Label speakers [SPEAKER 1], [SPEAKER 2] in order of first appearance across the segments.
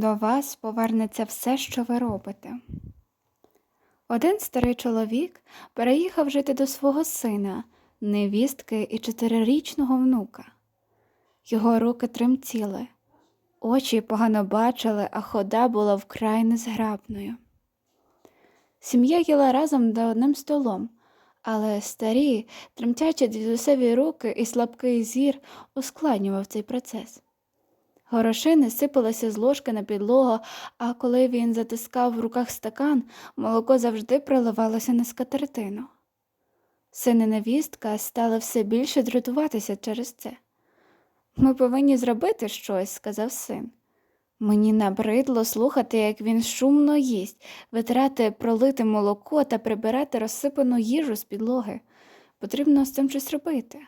[SPEAKER 1] до вас повернеться все, що ви робите. Один старий чоловік переїхав жити до свого сина, невістки і чотирирічного внука. Його руки тремтіли, очі погано бачили, а хода була вкрай незграбною. Сім'я їла разом за одним столом, але старі, тремтячі дідусеві руки і слабкий зір ускладнював цей процес. Горошини сипалися з ложки на підлогу, а коли він затискав в руках стакан, молоко завжди проливалося на скатертину. Син і невістка стали все більше дратуватися через це. Ми повинні зробити щось, сказав син. Мені набридло слухати, як він шумно їсть, витирати пролите молоко та прибирати розсипану їжу з підлоги. Потрібно з цим щось робити.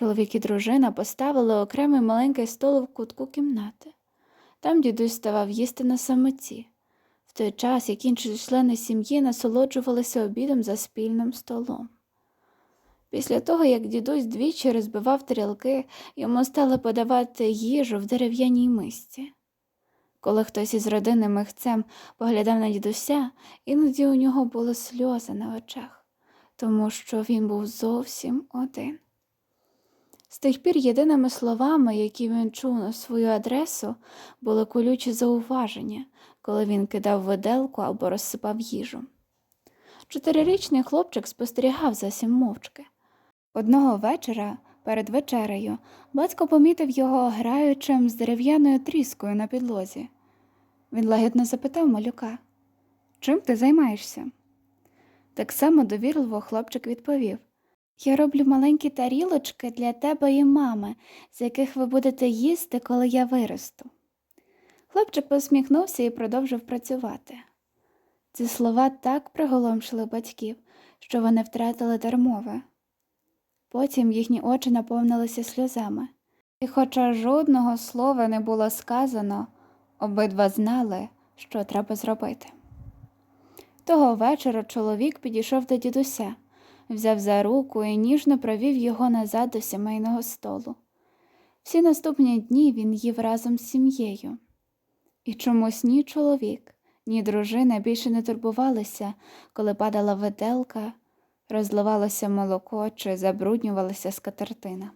[SPEAKER 1] Чоловік і дружина поставили окремий маленький стол в кутку кімнати. Там дідусь ставав їсти на самоті, в той час як інші члени сім'ї насолоджувалися обідом за спільним столом. Після того, як дідусь двічі розбивав тарілки, йому стали подавати їжу в дерев'яній мисці. Коли хтось із родини михцем поглядав на дідуся, іноді у нього були сльози на очах, тому що він був зовсім один. З тих пір єдиними словами, які він чув на свою адресу, були колючі зауваження, коли він кидав виделку або розсипав їжу. Чотирирічний хлопчик спостерігав за сім мовчки. Одного вечора, перед вечерею, батько помітив його граючим з дерев'яною тріскою на підлозі. Він лагідно запитав малюка, чим ти займаєшся? Так само довірливо хлопчик відповів Я роблю маленькі тарілочки для тебе і мами, з яких ви будете їсти, коли я виросту. Хлопчик посміхнувся і продовжив працювати. Ці слова так приголомшили батьків, що вони втратили дар мови. Потім їхні очі наповнилися сльозами, і, хоча жодного слова не було сказано, обидва знали, що треба зробити. Того вечора чоловік підійшов до дідуся, взяв за руку і ніжно провів його назад до сімейного столу. Всі наступні дні він їв разом з сім'єю. І чомусь ні чоловік, ні дружина більше не турбувалися, коли падала виделка, розливалося молоко чи забруднювалася скатертина.